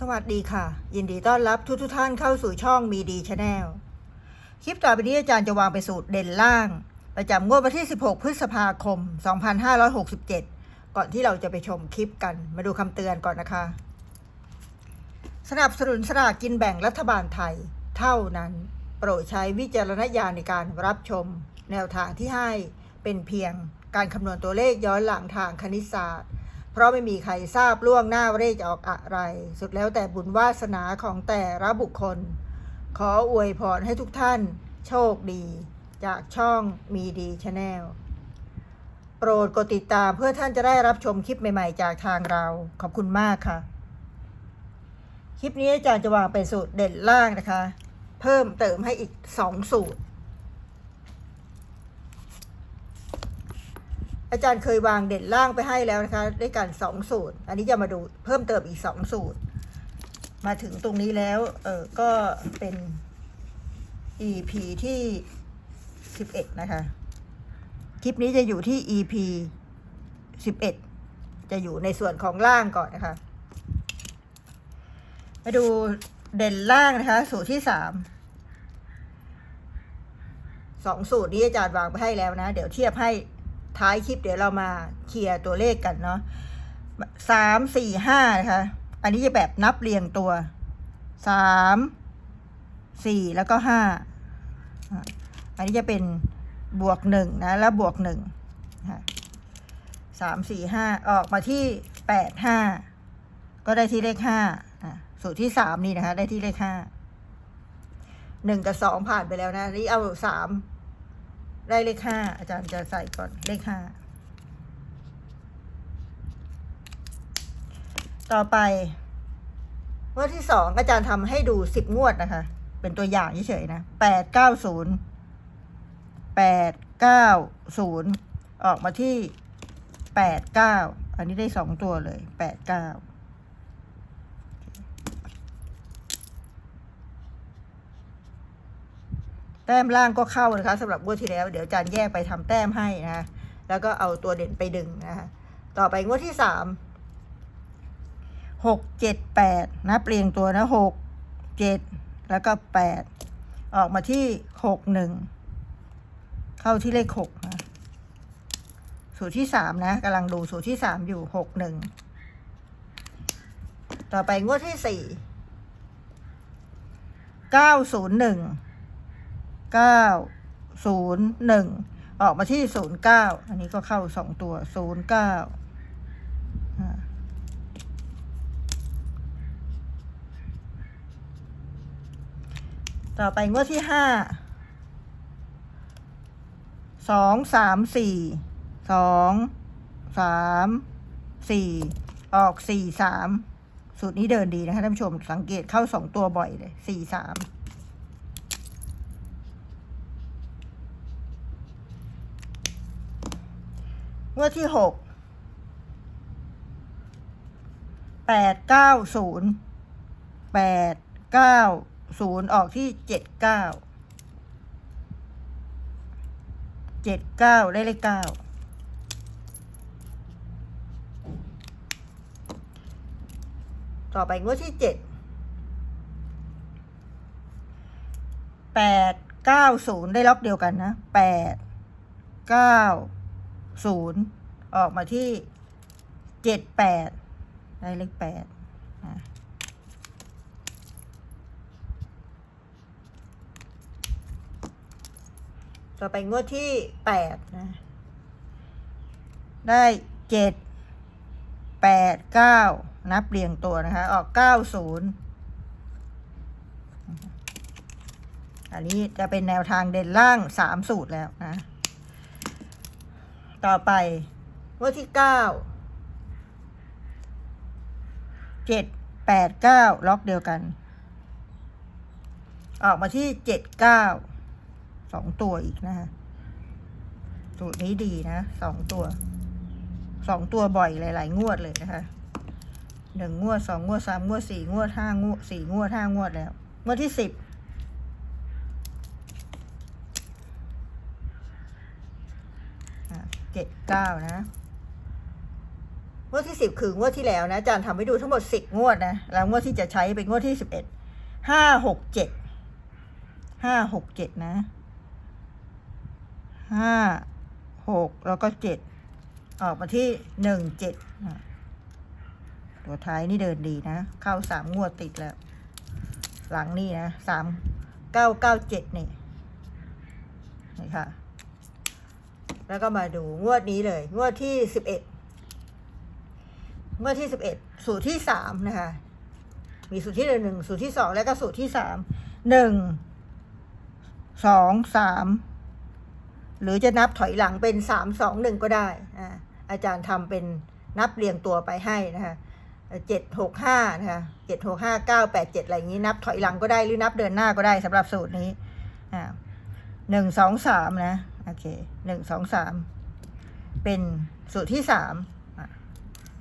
สวัสดีค่ะ ยินดีต้อนรับทุกทุกท่านเข้าสู่ช่องมีดีชาแนลคลิปต่อไปนี้อาจารย์จะวางไปนสูตรเด่นล่าง ประจำงวดวันที่ 16 พฤษภาคม 2567 ก่อนที่เราจะไปชมคลิปกัน มาดูคำเตือนก่อนนะคะ สนับสนุนสลากกินแบ่งรัฐบาลไทย เท่านั้น โปรดใช้วิจารณญาณในการรับชม แนวทางที่ให้เป็นเพียงการคำนวณตัวเลขย้อนหลังทางคณิตศาสตร์ เพราะไม่มีใครทราบล่วงหน้าว่าเลขจะออกอะไร สุดแล้วแต่บุญวาสนาของแต่ละบุคคล ขออวยพรให้ทุกท่านโชคดี จากช่องมีดีชาแนลโปรดกดติดตามเพื่อท่านจะได้รับชมคลิปใหม่ๆ จากทางเรา ขอบคุณมากค่ะ คลิปนี้อาจารย์จะวางเป็นสูตรเด่นล่างนะคะ เพิ่มเติมให้อีกสองสูตร อาจารย์เคยวางเด่นล่างไปให้แล้วนะคะด้วยกันสองสูตร อันนี้จะมาดูเพิ่มเติมอีกสองสูตร มาถึงตรงนี้แล้ว เออก็เป็น EP ที่สิบเอ็ดนะคะ คลิปนี้จะอยู่ที่ EP สิบเอ็ดจะอยู่ในส่วนของล่างก่อนนะคะ มาดูเด่นล่างนะคะ สูตรที่สามสองสูตรนี้อาจารย์วางไปให้แล้วนะ เดี๋ยวเทียบให้ ท้ายคลิปเดี๋ยวเรามาเคลียร์ตัวเลขกันเนาะสามสี่ห้านะคะ อันนี้จะแบบนับเรียงตัวสามสี่แล้วก็ห้าอันนี้จะเป็นบวกหนึ่งนะ แล้วบวกหนึ่งสามสี่ห้าออกมาที่แปดห้าก็ได้ที่เลขห้าสูตรที่สามนี่นะคะ ได้ที่เลขห้าหนึ่งกับสองผ่านไปแล้วนะ นี่เอาสาม ได้เลขห้าอาจารย์จะใส่ก่อนเลขห้าต่อไปงวดที่สองอาจารย์ทำให้ดูสิบงวดนะคะ เป็นตัวอย่างเฉยๆนะแปดเก้าศูนย์แปดเก้าศูนย์ออกมาที่แปดเก้าอันนี้ได้สองตัวเลยแปดเก้า ต้มล่างก็เข้านะคะสำหรับงวดที่แล้ว เดี๋ยวจารย์แยกไปทำแต้มให้นะคะแล้วก็เอาตัวเด่นไปดึงนะคะต่อไปงวดที่สามหกเจ็ดแปดนับเรียงตัวนะหกเจ็ดแล้วก็แปดออกมาที่หกหนึ่งเข้าที่เลขหกนะสูตรที่สามนะกำลังดูสูตรที่สามอยู่หกหนึ่งต่อไปงวดที่สี่เก้าศูนย์หนึ่ง เก้าศูนย์หนึ่งออกมาที่ศูนย์เก้าอันนี้ก็เข้าสองตัวศูนย์เก้าต่อไปงวดที่ห้าสองสามสี่สองสามสี่ออกสี่สามสูตรนี้เดินดีนะคะท่านผู้ชมสังเกตเข้าสองตัวบ่อยเลยสี่สาม วดที่หกแปดเก้าศูนย์แปดเก้าศูนย์ออกที่เจ็ดเก้าเจ็ดเก้าได้เลขเก้าต่อไปงวดที่เจ็ดแปดเก้าศูนย์ได้ล็อกเดียวกันนะแปดเก้า ศูนย์ออกมาที่เจ็ดแปดได้เลขแปดอะต่อไปงวดที่แปดนะ ได้เจ็ดแปดเก้านับเรียงตัวนะคะ ออกเก้าศูนย์อันนี้จะเป็นแนวทางเด่นล่างสามสูตรแล้วนะ ต่อไปงวดที่เก้าเจ็ดแปดเก้าล็อกเดียวกัน ออกมาที่เจ็ดเก้าสองตัวอีกนะคะสูตรนี้ดีนะสองตัวสองตัวบ่อยหลาย ๆ งวดเลยนะคะหนึ่งงวดสองงวดสามงวดสี่งวดห้างวดสี่งวดห้างวดแล้ว งวดที่สิบ เจ็ดเก้านะงวดที่สิบคืองวดที่แล้วนะอาจารย์ทำให้ดูทั้งหมดสิบงวดนะแล้วงวดที่จะใช้เป็นงวดที่สิบเอ็ดห้าหกเจ็ดห้าหกเจ็ดนะห้าหกแล้วก็เจ็ดออกมาที่หนึ่งเจ็ดตัวท้ายนี่เดินดีนะ เข้าสามงวดติดแล้ว หลังนี่นะสามเก้าเก้าเจ็ดนี่นี่ค่ะ แล้วก็มาดูงวดนี้เลย งวดที่สิบเอ็ดงวดที่สิบเอ็ดสูตรที่สามนะคะ มีสูตรที่หนึ่งสูตรที่สองแล้วก็สูตรที่สามหนึ่งสองสามหรือจะนับถอยหลังเป็นสามสองหนึ่งก็ได้อ่าอาจารย์ทำเป็นนับเรียงตัวไปให้นะคะเจ็ดหกห้านะคะเจ็ดหกห้าเก้าแปดเจ็ดอะไรอย่างนี้นับถอยหลังก็ได้หรือนับเดินหน้าก็ได้สำหรับสูตรนี้อ่าหนึ่งสองสามนะ โอเคหนึ่งสองสามเป็นสูตรที่สาม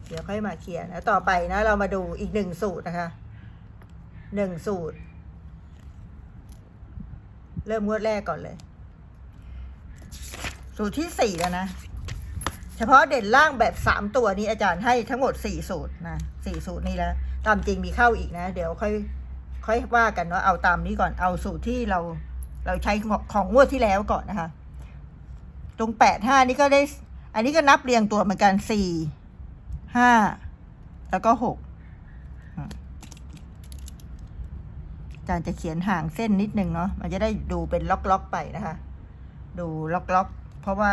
เดี๋ยวค่อยมาเคลียร์นะ ต่อไปนะ เรามาดูอีกหนึ่งสูตรนะคะหนึ่งสูตร เริ่มงวดแรกก่อนเลย สูตรที่สี่แล้วนะ เฉพาะเด่นล่างแบบสามตัวนี้อาจารย์ให้ทั้งหมดสี่สูตรนะสี่สูตรนี้แล้วตามจริงมีเข้าอีกนะ เดี๋ยวค่อยค่อยว่ากันว่าเอาตามนี้ก่อนเอาสูตรที่เราเราใช้ของของงวดที่แล้วก่อนนะคะ ตรงแปดห้านี่ก็ได้ อันนี้ก็นับเรียงตัวเหมือนกันสี่ห้าแล้วก็หกอาจารย์จะเขียนห่างเส้นนิดนึงเนาะมันจะได้ดูเป็นล็อกๆไปนะคะ ดูล็อกๆ เพราะว่า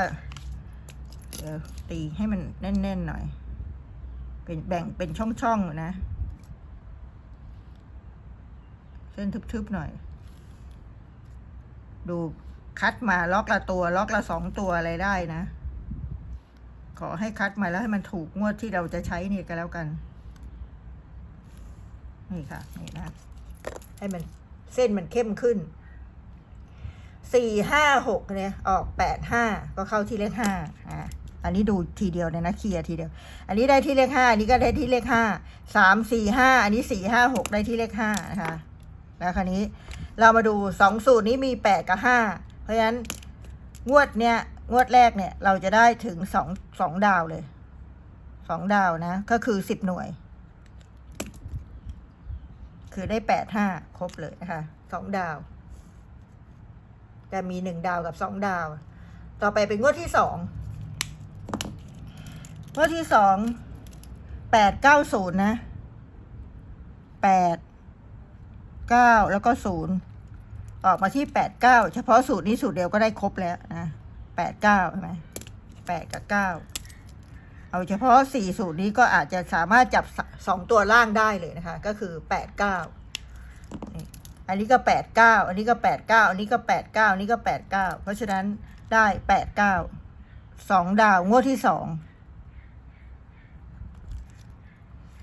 ตีให้มันแน่นๆหน่อย เป็นแบ่งเป็นช่องๆนะ เส้นทึบๆหน่อย ดู คัดมาล็อกละตัว ล็อกละสองตัวอะไรได้นะ ขอให้คัดมาแล้วให้มันถูกงวดที่เราจะใช้นี่ก็แล้วกัน นี่ค่ะ นี่นะ ให้มันเส้นมันเข้มขึ้นสี่ห้าหกเนี่ยออกแปดห้าก็เข้าที่เลขห้าอ่าอันนี้ดูทีเดียวเลยนะเคลียร์ทีเดียว อันนี้ได้ที่เลขห้าอันนี้ก็ได้ที่เลขห้าสามสี่ห้าอันนี้สี่ห้าหกได้ที่เลขห้านะคะแล้วคราวนี้เรามาดูสองสูตรนี้มีแปดกับห้า ราะฉะนั้นงวดเนี้ยงวดแรกเนี่ยเราจะได้ถึงสองสองดาวเลยสองดาวนะ ก็คือสิบหน่วย คือได้แปดห้าครบเลยนะคะสองดาว จะมีหนึ่งดาวกับสองดาว ต่อไปเป็นงวดที่สองงวดที่สองแปดเก้าศูนย์นะแปดเก้าแล้วก็ศูนย์ ออกมาที่แปดเก้าเฉพาะสูตรนี้สูตรเดียวก็ได้ครบแล้วนะแปดเก้าใช่ไหมแปดกับเก้าเอาเฉพาะสี่สูตรนี้ก็อาจจะสามารถจับสองตัวล่างได้เลยนะคะ ก็คือแปดเก้าอันนี้ก็แปดเก้าอันนี้ก็แปดเก้าอันนี้ก็แปดเก้าอันนี้ก็แปดเก้าเพราะฉะนั้นได้แปดเก้าสองดาวงวดที่สอง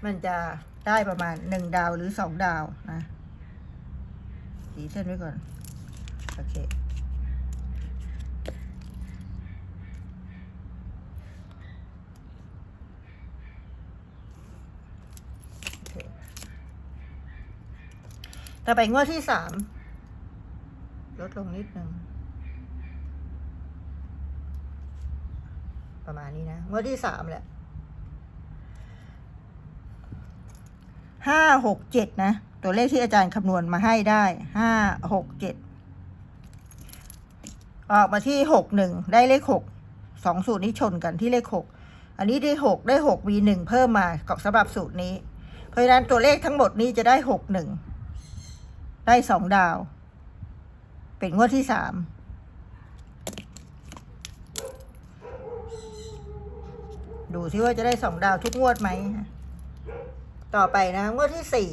มันจะได้ประมาณหนึ่งดาวหรือสองดาวนะ สีเส้นไว้ก่อนโอเคโอเค ต่อไปงวดที่สามลดลงนิดนึงประมาณนี้นะงวดที่สามแหละห้าหกเจ็ดนะ ตัวเลขที่อาจารย์คำนวณมาให้ได้ห้าหกเจ็ดออกมาที่หกหนึ่งได้เลขหกสองสูตรนี้ชนกันที่เลขหกอันนี้ได้หกได้หกมีหนึ่งเพิ่มมากับสำหรับสูตรนี้ เพราะฉะนั้นตัวเลขทั้งหมดนี้จะได้หกหนึ่งได้สองดาว เป็นงวดที่สามดูที่ว่าจะได้สองดาวทุกงวดไหม ต่อไปนะ งวดที่สี่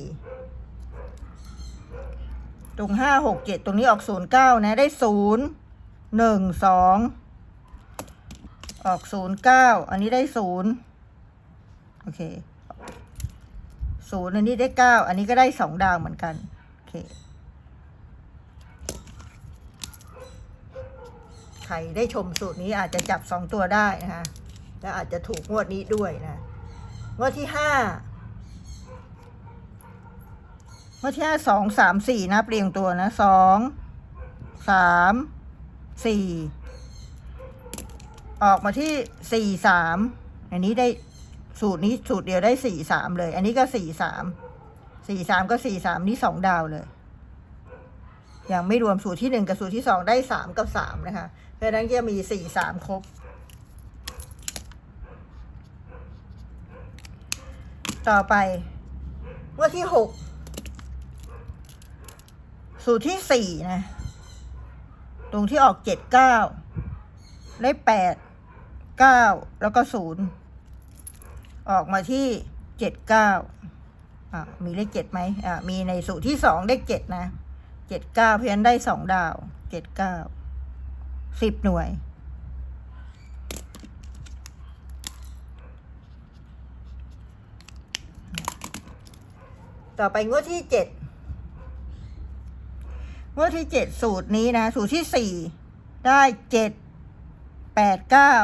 ตรงห้าหกเจ็ดตรงนี้ออกศูนย์เก้านะ ได้ศูนย์หนึ่งสองออกศูนย์เก้าอันนี้ได้ศูนย์โอเคศูนย์อันนี้ได้เก้าอันนี้ก็ได้สองดาวเหมือนกัน โอเค ใครได้ชมสูตรนี้อาจจะจับสองตัวได้นะคะ และอาจจะถูกงวดนี้ด้วยนะ งวดที่ห้า เมื่อที่สองสามสี่นะ เปลี่ยงตัวนะสองสามสี่ออกมาที่สี่สามอันนี้ได้สูตรนี้สูตรเดียวได้สี่สามเลย อันนี้ก็สี่สามสี่สามก็สี่สามนี่สองดาวเลยยังไม่รวมสูตรที่หนึ่งกับสูตรที่สองได้สามกับสามนะคะ เพราะฉะนั้นจะมีสี่สามครบ ต่อไปงวดที่หก สูตรที่สี่นะ ตรงที่ออกเจ็ดเก้าได้แปดเก้าแล้วก็ศูนย์ออกมาที่เจ็ดเก้าอ่ามีเลขเจ็ดไหมอ่ามีในสูตรที่สองเลขเจ็ดนะเจ็ดเก้าเพราะฉะนั้นได้สองดาวเจ็ดเก้าสิบหน่วย ต่อไปงวดที่เจ็ด งวดที่เจ็ดสูตรนี้นะ สูตรที่สี่ได้เจ็ดแปดเก้า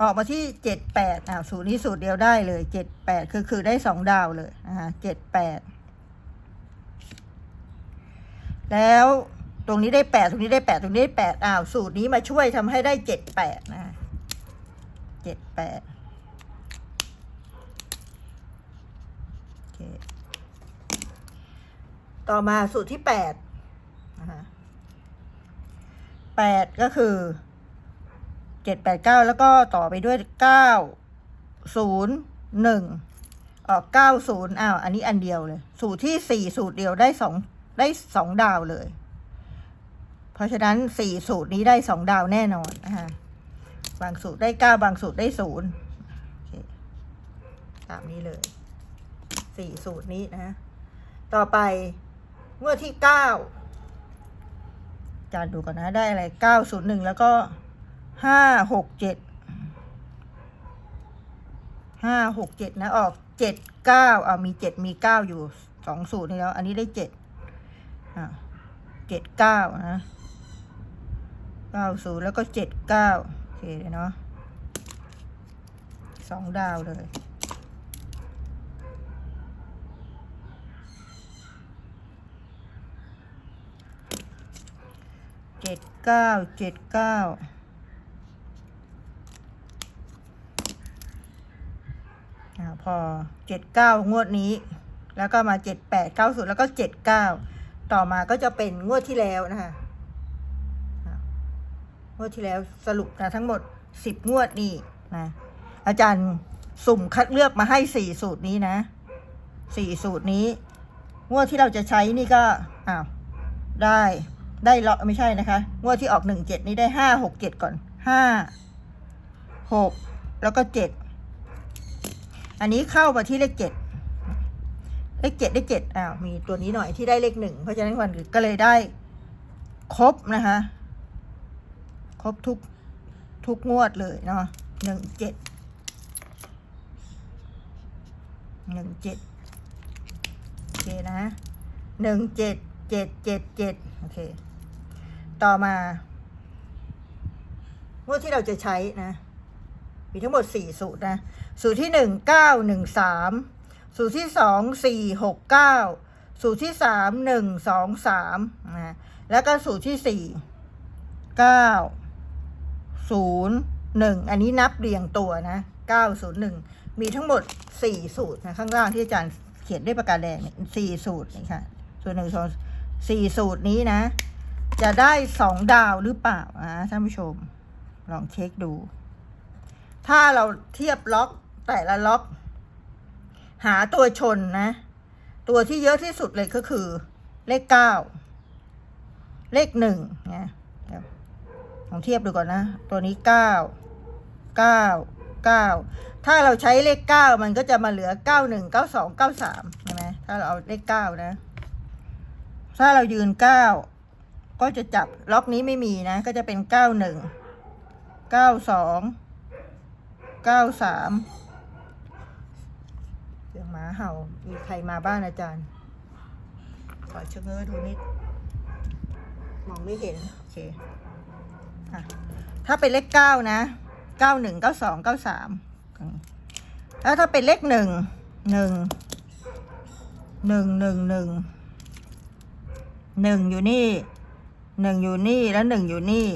ออกมาที่เจ็ดแปดอ่าสูตรนี้สูตรเดียวได้เลยเจ็ดแปดคือคือได้สองดาวเลยนะคะเจ็ดแปดแล้วตรงนี้ได้แปดตรงนี้ได้แปดตรงนี้ได้แปดอ้าวสูตรนี้มาช่วยทำให้ได้เจ็ดแปดนะเจ็ดแปดโอเค ต่อมาสูตรที่แปดนะคะแปดก็คือเจ็ดแปดเก้าแล้วก็ต่อไปด้วยเก้าศูนย์หนึ่งออกเก้าศูนย์อ้าวอันนี้อันเดียวเลย สูตรที่สี่สูตรเดียวได้สองได้สองดาวเลย เพราะฉะนั้นสี่สูตรนี้ได้สองดาวแน่นอนนะคะบางสูตรได้เก้าบางสูตรได้ศูนย์ตามนี้เลยสี่สูตรนี้นะ ต่อไป งวดที่เก้าจานดูก่อนนะได้อะไรเก้าศูนย์หนึ่งแล้วก็ห้าหกเจ็ดห้าหกเจ็ดนะออกเจ็ดเก้าเอามีเจ็ดมีเก้าอยู่สองสูตรนี้แล้ว อันนี้ได้เจ็ดอ่าเจ็ดเก้านะเก้าศูนย์แล้วก็เจ็ดเก้าโอเคเนาะสองดาวเลย จ็ดเก้าเจ็ดเก้าพอเจ็ดเก้างวดนี้ แล้วก็มาเจ็ดแปดเก้าศูนย์แล้วก็เจ็ดเก้าต่อมาก็จะเป็นงวดที่แล้วนะคะงวดที่แล้วสรุปนะทั้งหมดสิบงวดนี่นะอาจารย์สุ่มคัดเลือกมาให้สี่สูตรนี้นะสี่สูตรนี้ งวดที่เราจะใช้นี่ก็อ้าวได้ ได้ลาะไม่ใช่นะคะ งวดที่ออกหนึ่งเจ็ดนี้ได้ห้าหกเจ็ดก่อนห้าหกแล้วก็เจ็ดอันนี้เข้ามาที่เลขเจ็ดเลขเจ็ดเลขเจ็ดอ้าวมีตัวนี้หน่อยที่ได้เลขหนึ่งเพราะฉะนั้นวันก็เลยได้ครบนะคะ ครบทุกทุกงวดเลยเนาะหนึ่งเจ็ดหนึ่งเจ็ดโอเคนะหนึ่งเจ็ดเจ็ดเจ็ดเจ็ดโอเค ต่อมางวดที่เราจะใช้นะ มีทั้งหมดสี่สูตรนะ สูตรที่หนึ่งเก้าหนึ่งสามสูตรที่สองสี่หกเก้าสูตรที่สามหนึ่งสองสามนะแล้วก็สูตรที่สี่เก้าศูนย์หนึ่งอันนี้นับเรียงตัวนะเก้าศูนย์หนึ่งมีทั้งหมดสี่สูตรนะข้างล่างที่อาจารย์เขียนด้วยปากกาแดงสี่สูตรนี่ค่ะ สูตรหนึ่งสองสี่สูตรนี้นะ จะได้สองดาวหรือเปล่าอ่าท่านผู้ชม ลองเช็คดู ถ้าเราเทียบล็อกแต่ละล็อก หาตัวชนนะ ตัวที่เยอะที่สุดเลยก็คือ เลขเก้าเลขหนึ่งนะเดี๋ยลองเทียบดูก่อนนะ ตัวนี้เก้าเก้าเก้าถ้าเราใช้เลขเก้ามันก็จะมาเหลือเก้าหนึ่งเก้าสองเก้าสามใช่ไหมถ้าเราเอาเลขเก้านะ ถ้าเรายืนเก้า ก็จะจับล็อกนี้ไม่มีนะ ก็จะเป็นเก้าหนึ่งเก้าสองเก้าสามเสียงหมาเห่ามีใครมาบ้านอาจารย์ ขอชะเง้อดูนิด มองไม่เห็น โอเคอะถ้าเป็นเลขเก้านะเก้าหนึ่งเก้าสองเก้าสามแล้วถ้าเป็นเลขหนึ่งหนึ่งหนึ่งหนึ่งหนึ่งหนึ่งอยู่นี่ หนึ่งอยู่นี่แล้วหนึ่งอยู่นี่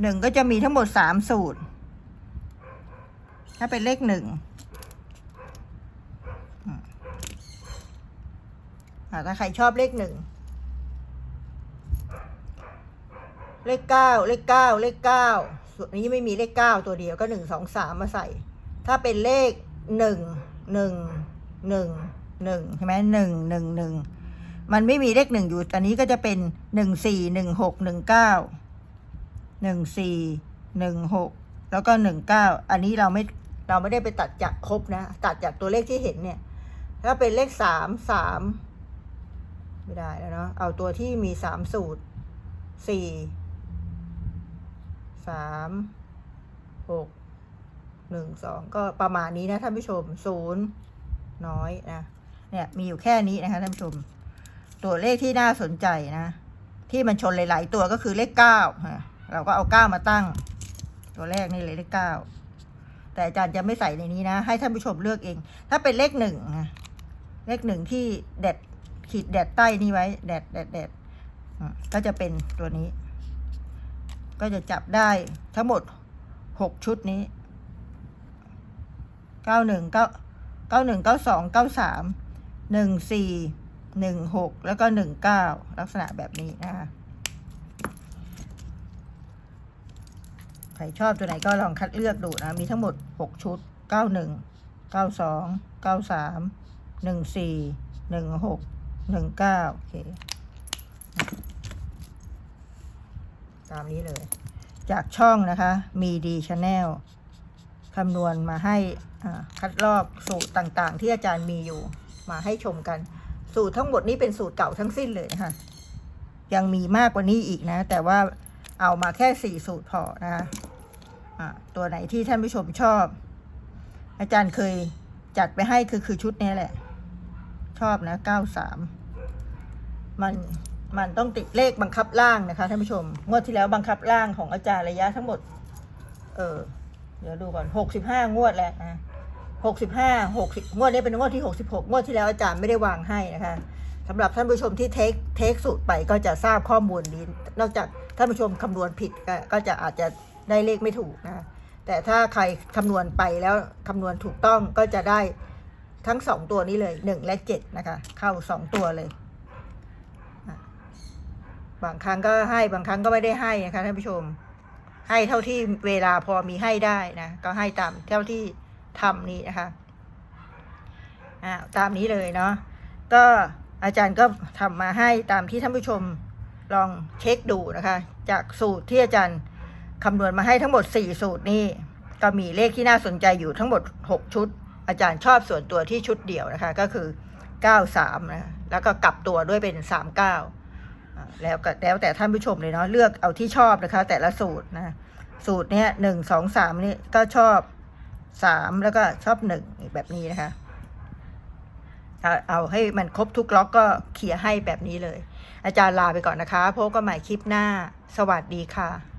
หนึ่งก็จะมีทั้งหมดสามสูตร ถ้าเป็นเลขหนึ่งถ้าใครชอบเลขหนึ่ง เลขเก้าเลขเก้าเลขเก้าส่วนนี้ไม่มีเลขเก้าตัวเดียวก็หนึ่งสองสามมาใส่ ถ้าเป็นเลขหนึ่งหนึ่งหนึ่งหนึ่งใช่ไหมหนึ่งหนึ่งหนึ่ง มันไม่มีเลขหนึ่งอยู่ อันนี้ก็จะเป็นหนึ่งสี่หนึ่งหกหนึ่งเก้าหนึ่งสี่หนึ่งหกแล้วก็หนึ่งเก้าอันนี้เราไม่เราไม่ได้ไปตัดจากครบนะ ตัดจากตัวเลขที่เห็นเนี่ยถ้าเป็นเลขสามสามไม่ได้แล้วเนาะเอาตัวที่มีสามสูตรสี่สามหกหนึ่งสองก็ประมาณนี้นะท่านผู้ชมศูนย์น้อยนะเนี่ยมีอยู่แค่นี้นะคะท่านผู้ชม ตัวเลขที่น่าสนใจนะ ที่มันชนหลาย ๆ ตัวก็คือเลขเก้าฮะเราก็เอาเก้ามาตั้ง ตัวแรกนี่เลยเลขเก้าแต่อาจารย์จะไม่ใส่ในนี้นะ ให้ท่านผู้ชมเลือกเอง ถ้าเป็นเลขหนึ่งเลขหนึ่งที่แดดขีดแดดใต้นี่ไว้ แดดแดดแดดก็จะเป็นตัวนี้ ก็จะจับได้ทั้งหมดหกชุดนี้เก้าหนึ่งเก้าเก้าหนึ่งเก้าสองเก้าสามหนึ่งสี่ หนึ่งหกแล้วก็หนึ่งเก้าลักษณะแบบนี้นะคะใครชอบตัวไหนก็ลองคัดเลือกดูนะ มีทั้งหมดหกชุดเก้าหนึ่งเก้าสองเก้าสามหนึ่งสี่หนึ่งหกหนึ่งเก้าโอเค ตามนี้เลย จากช่องนะคะมีดีชาแนลคำนวณมาให้คัดลอกสูตรต่างๆ ที่อาจารย์มีอยู่มาให้ชมกัน สูตรทั้งหมดนี้เป็นสูตรเก่าทั้งสิ้นเลยนะคะยังมีมากกว่านี้อีกนะ แต่ว่าเอามาแค่สี่สูตรพอนะคะตัวไหนที่ท่านผู้ชมชอบ อาจารย์เคยจัดไปให้คือคือชุดนี้แหละ ชอบนะเก้าสามมันมันต้องติดเลขบังคับล่างนะคะท่านผู้ชมงวดที่แล้วบังคับล่างของอาจารย์ระยะทั้งหมด เออเดี๋ยวดูก่อนหกสิบห้างวดแล้วนะ หกสิบห้าหกสิบงวดนี้เป็นงวดที่หกสิบหกงวดที่แล้วอาจารย์ไม่ได้วางให้นะคะสำหรับท่านผู้ชมที่เทคเทคสูตรไปก็จะทราบข้อมูลนี้ นอกจากท่านผู้ชมคำนวณผิดก็ก็จะอาจจะได้เลขไม่ถูกนะคะแต่ถ้าใครคำนวณไปแล้วคำนวณถูกต้องก็จะได้ทั้งสองตัวนี้เลยหนึ่งและเจ็ดนะคะ เข้าสองตัวเลย บางครั้งก็ให้บางครั้งก็ไม่ได้ให้นะคะท่านผู้ชม ให้เท่าที่เวลาพอมีให้ได้นะ ก็ให้ตามเท่าที่ ทำนี้นะคะอ่าตามนี้เลยเนาะก็อาจารย์ก็ทำมาให้ตามที่ท่านผู้ชมลองเช็คดูนะคะ จากสูตรที่อาจารย์คำนวณมาให้ทั้งหมด 4 สูตรนี้ก็มีเลขที่น่าสนใจอยู่ทั้งหมด 6 ชุด อาจารย์ชอบส่วนตัวที่ชุดเดียวนะคะ ก็คือ 93 นะแล้วก็กลับตัวด้วยเป็น 39อ่าแล้วก็แล้วแต่ท่านผู้ชมเลยเนาะเลือกเอาที่ชอบนะคะ แต่ละสูตรนะ สูตรเนี้ยหนึ่งสองสามนี่ก็ชอบ สามแล้วก็ชอบหนึ่งแบบนี้นะคะเอาเอาให้มันครบทุกล็อกก็เคลียให้แบบนี้เลย อาจารย์ลาไปก่อนนะคะพบกันใหม่คลิปหน้า สวัสดีค่ะ